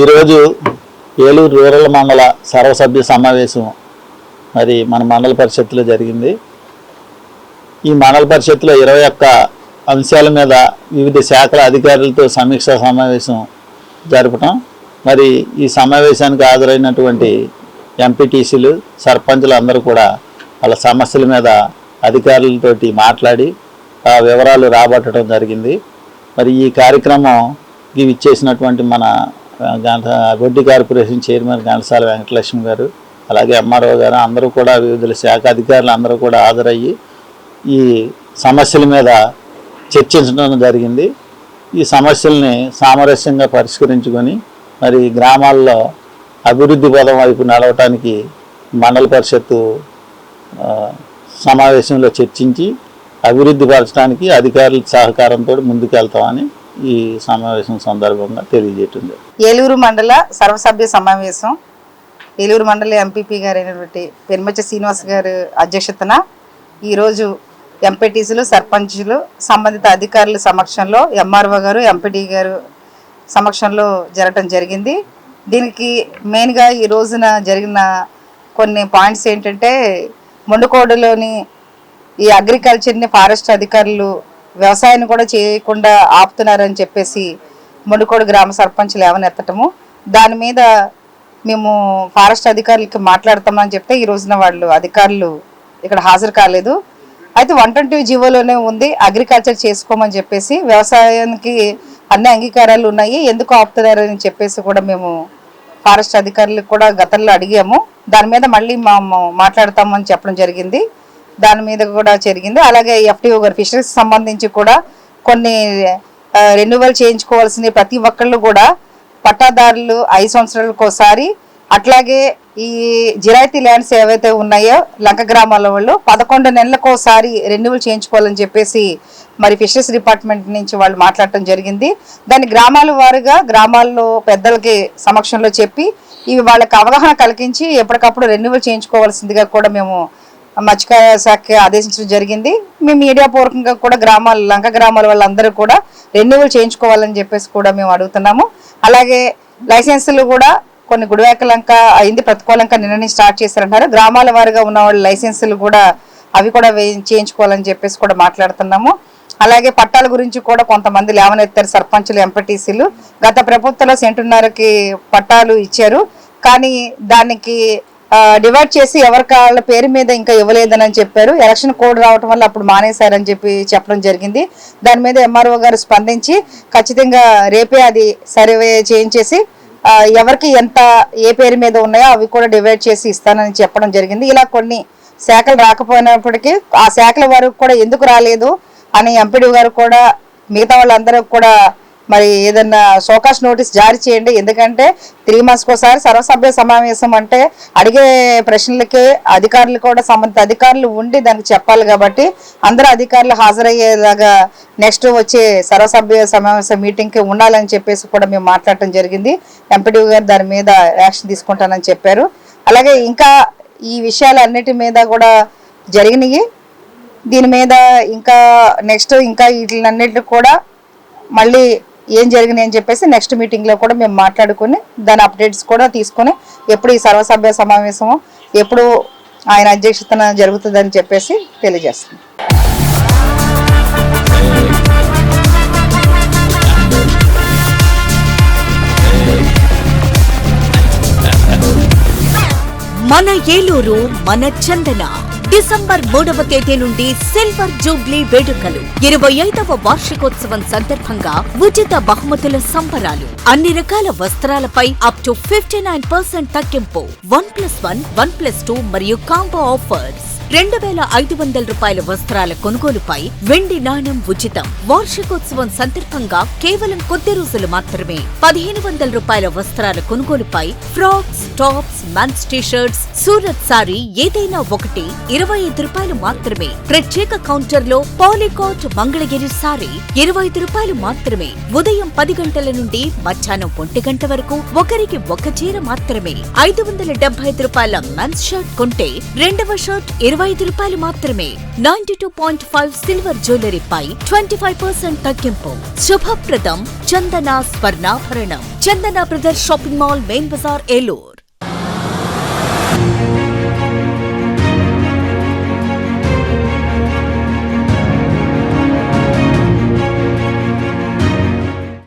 ఈరోజు ఏలూరు రూరల్ మండల సర్వసభ్య సమావేశం మరి మన మండల పరిషత్తులో జరిగింది. ఈ మండల పరిషత్తులో ఇరవై ఒక్క అంశాల మీద వివిధ శాఖల అధికారులతో సమీక్ష సమావేశం జరపటం మరి ఈ సమావేశానికి హాజరైనటువంటి ఎంపీటీసీలు సర్పంచులు అందరూ కూడా వాళ్ళ సమస్యల మీద అధికారులతోటి మాట్లాడి ఆ వివరాలు రాబట్టడం జరిగింది. మరి ఈ కార్యక్రమం ఇవి ఇచ్చేసినటువంటి మన గొడ్డి కార్పొరేషన్ చైర్మన్ గంటసాల వెంకటలక్ష్మి గారు అలాగే ఎంఆర్ఓ గారు అందరూ కూడా వివిధ శాఖ అధికారులు అందరూ కూడా హాజరయ్యి ఈ సమస్యల మీద చర్చించడం జరిగింది. ఈ సమస్యల్ని సామరస్యంగా పరిష్కరించుకొని మరి గ్రామాల్లో అభివృద్ధి పదం వైపు నడవటానికి మండల పరిషత్తు సమావేశంలో చర్చించి అభివృద్ధి పరచడానికి అధికారుల సహకారంతో ముందుకెళ్తామని ఈ సమావేశం సందర్భంగా తెలియజేయటం ఏలూరు మండల సర్వసభ్య సమావేశం. ఏలూరు మండల ఎంపీపీ గారైనటువంటి అయినటువంటి పెరుమచ్చ శ్రీనివాస్ గారు అధ్యక్షతన ఈరోజు ఎంపీటీసీలు సర్పంచులు సంబంధిత అధికారుల సమక్షంలో ఎంఆర్ఓ గారు ఎంపీటీ గారు సమక్షంలో జరగటం జరిగింది. దీనికి మెయిన్గా ఈ రోజున జరిగిన కొన్ని పాయింట్స్ ఏంటంటే మొండుకోడలోని ఈ అగ్రికల్చర్ని ఫారెస్ట్ అధికారులు వ్యవసాయాన్ని కూడా చేయకుండా ఆపుతున్నారని చెప్పేసి మునుకోడు గ్రామ సర్పంచ్లు లేవనెత్తటము దాని మీద మేము ఫారెస్ట్ అధికారులకి మాట్లాడతామని చెప్తే ఈ రోజున వాళ్ళు అధికారులు ఇక్కడ హాజరు కాలేదు. అయితే వన్ ట్వంటీ జీవోలోనే ఉంది. అగ్రికల్చర్ చేసుకోమని చెప్పేసి వ్యవసాయానికి అన్ని అంగీకారాలు ఉన్నాయి. ఎందుకు ఆపుతున్నారని చెప్పేసి కూడా మేము ఫారెస్ట్ అధికారులకు కూడా గతంలో అడిగాము. దాని మీద మళ్ళీ మేము మాట్లాడతామని చెప్పడం జరిగింది. దాని మీద కూడా జరిగింది. అలాగే ఎఫ్టీఓ గారు ఫిషరీస్ సంబంధించి కూడా కొన్ని రెన్యువల్ చేయించుకోవాల్సిన ప్రతి ఒక్కళ్ళు కూడా పట్టాదారులు ఐదు సంవత్సరాలకోసారి అట్లాగే ఈ జిరాయితీ ల్యాండ్స్ ఏవైతే ఉన్నాయో లంక గ్రామాల వాళ్ళు పదకొండు నెలలకోసారి రెన్యువల్ చేయించుకోవాలని చెప్పేసి మరి ఫిషరీస్ డిపార్ట్మెంట్ నుంచి వాళ్ళు మాట్లాడటం జరిగింది. దాన్ని గ్రామాల వారుగా గ్రామాల్లో పెద్దలకి సమక్షంలో చెప్పి ఇవి వాళ్ళకి అవగాహన కలిగించి ఎప్పటికప్పుడు రెన్యువల్ చేయించుకోవాల్సిందిగా కూడా మేము మత్స్యకార శాఖ ఆదేశించడం జరిగింది. మేము మీడియా పూర్వకంగా కూడా గ్రామాల లంక గ్రామాల వాళ్ళందరూ కూడా రెన్యువల్ చేయించుకోవాలని చెప్పేసి కూడా మేము అడుగుతున్నాము. అలాగే లైసెన్సులు కూడా కొన్ని గుడివేక లంక అయింది ప్రతికూలంక నిన్న స్టార్ట్ చేశారంటారు గ్రామాల వారిగా ఉన్న వాళ్ళ లైసెన్సులు కూడా అవి కూడా చేయించుకోవాలని చెప్పేసి కూడా మాట్లాడుతున్నాము. అలాగే పట్టాల గురించి కూడా కొంతమంది లేవనెత్తారు సర్పంచులు ఎంపటీసీలు. గత ప్రభుత్వంలో సెంటున్నరకి పట్టాలు ఇచ్చారు. కానీ దానికి డివైడ్ చేసి ఎవరి వాళ్ళ పేరు మీద ఇంకా ఇవ్వలేదని చెప్పారు. ఎలక్షన్ కోడ్ రావటం వల్ల అప్పుడు మానేశారని చెప్పి చెప్పడం జరిగింది. దాని మీద ఎంఆర్ఓ గారు స్పందించి ఖచ్చితంగా రేపే అది సర్వే చేయించేసి ఎవరికి ఎంత ఏ పేరు మీద ఉన్నాయో అవి కూడా డివైడ్ చేసి ఇస్తానని చెప్పడం జరిగింది. ఇలా కొన్ని శాఖలు రాకపోయినప్పటికీ ఆ శాఖల వరకు కూడా ఎందుకు రాలేదు అని ఎంపీడీ గారు కూడా మిగతా వాళ్ళందరూ కూడా మరి ఏదన్నా షోకాస్ నోటీస్ జారీ చేయండి. ఎందుకంటే త్రీ మంత్స్కి ఒకసారి సర్వసభ్య సమావేశం అంటే అడిగే ప్రశ్నలకి అధికారులు కూడా సంబంధిత అధికారులు ఉండి దానికి చెప్పాలి కాబట్టి అందరూ అధికారులు హాజరయ్యేలాగా నెక్స్ట్ వచ్చే సర్వసభ్య సమావేశం మీటింగ్కి ఉండాలని చెప్పేసి కూడా మేము మాట్లాడటం జరిగింది. ఎంపీడీ గారు దాని మీద యాక్షన్ తీసుకుంటానని చెప్పారు. అలాగే ఇంకా ఈ విషయాలన్నిటి మీద కూడా జరిగినాయి. దీని మీద ఇంకా నెక్స్ట్ ఇంకా వీటిలన్నిటి కూడా మళ్ళీ ఏం జరిగినాయి అని చెప్పేసి నెక్స్ట్ మీటింగ్లో కూడా మేము మాట్లాడుకుని దాని అప్డేట్స్ కూడా తీసుకొని ఎప్పుడు ఈ సర్వసభ్య సమావేశము ఎప్పుడు ఆయన అధ్యక్షతన జరుగుతుందని చెప్పేసి తెలియజేస్తుంది మన ఏలూరు మన చందన. డిసెంబర్ మూడవ తేదీ నుండి సిల్వర్ జూబ్లీ వేడుకలు. ఇరవై ఐదవ వార్షికోత్సవం సందర్భంగా ఉచిత బహుమతుల సంబరాలు. అన్ని రకాల వస్త్రాలపై up to fifty nine percent తగ్గింపు. One plus one one plus two మరియు కాంబో ఆఫర్స్ రెండు వేల ఐదు వందల రూపాయల వస్త్రాల కొనుగోలుపై వెండి నాణం ఉచితం. వార్షికోత్సవం సందర్భంగా కేవలం కొద్ది రోజులు మాత్రమే పదిహేను వందల రూపాయల వస్త్రాల కొనుగోలుపై frocks tops men's T shirts Surat sari ఏదైనా ఒకటి ఇరవై ఐదు రూపాయలు మాత్రమే. ప్రత్యేక కౌంటర్లో పాలికాట్ మంగళగిరి సారీ ఇరవై ఐదు రూపాయలు మాత్రమే. ఉదయం పది గంటల నుండి మధ్యాహ్నం ఒంటి గంట వరకు ఒకరికి ఒక చీర మాత్రమే. ఐదు వందల డెబ్బై ఐదు రూపాయల మెన్స్ షర్ట్ కొంటే రెండవ షర్ట్ ఇరవై ఇరవై ఐదు రూపాయలు మాత్రమే. Ninety two point five silver జ్యువెలరీపై twenty five percent తగ్గింపు. శుభప్రదం Chandana స్వర్ణాభరణం. Chandana brother shopping mall main bazaar Eluru.